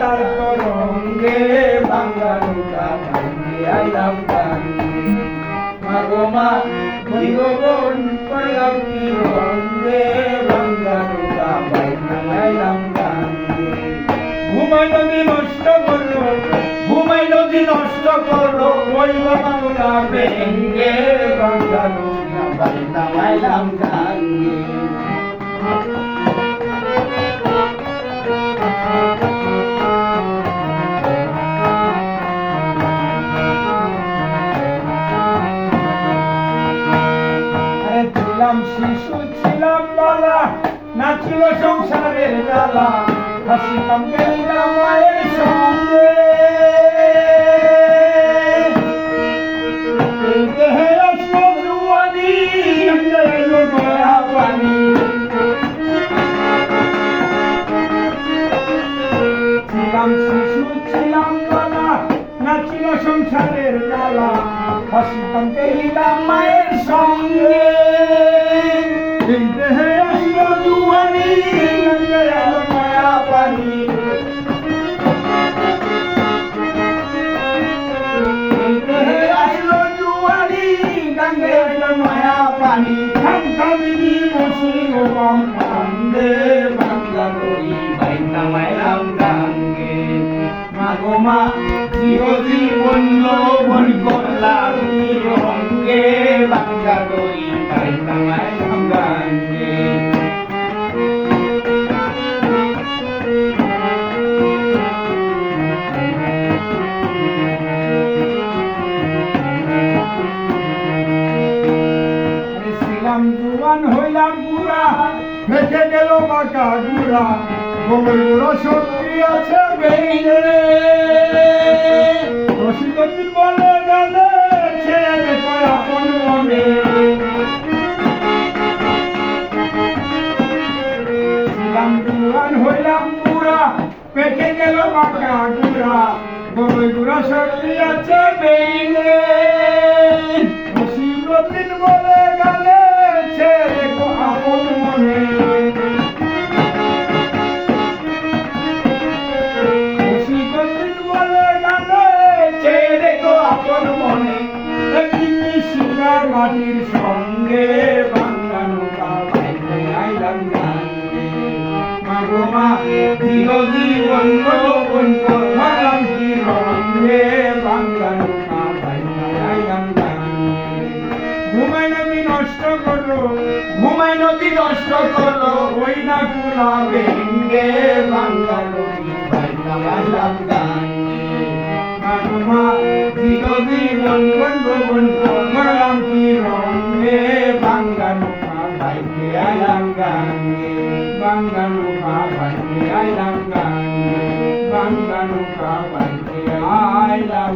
তার তরঙ্গে বাংলা নৌকা ভাঙ্গে আইলাম গাঙ্গে মাগো মা জীবন করলাম কি রঙ্গে বাংলা নৌকা ভাঙ্গে আইলাম গাঙ্গে ঘুমাই নদী নষ্ট করল, ঘুমাই নদী নষ্ট করল, ওই বাংলা ভেঙ্গে বাংলা নৌকা ভাঙ্গে আইলাম গাঙ্গে ছিলাম শিশু ছিলাম বালা নাচিল সংসারের জ্বালা হাসিতাম গেলাম মায়ের সঙ্গে। নাচিল সংসারের জ্বালা হাসিতাম গেলাম মায়ের সঙ্গে এই দেহে আসলো জুয়ানি, এলো নয়া পানি। নয়া পানি। খামখামিনি মসির গম মা চিরজীবন লবণ করলাম রঙ্গে বাংলা করি। ছিলাম জুয়ান হইলাম বুড়া ভেসে গেল বাঁকা গুড়া গোবর শক্তি আছে বেইনে রসিকদিন বলে গেলে ছেড়ে আপন মনে। ছিলাম জুয়ান হইলাম বুড়া পেটে গেল বাঁকা গুড়া। গুঁড়ো শক্তি আছে বেইনে মাটির সঙ্গে মাগো মা জীবন ঘুমাই নদী নষ্ট করল ঘুমাই নদী নষ্ট করল ওই না কুলা ভেঙ্গে বাংলা নদী বাইনা আইলাম গাঙ্গে মাগুমা চিরজীবন বন্ধ বন্ধ বাইকে আইলাম গাঙ্গে বাংলা নৌকা বাইকে আইলাম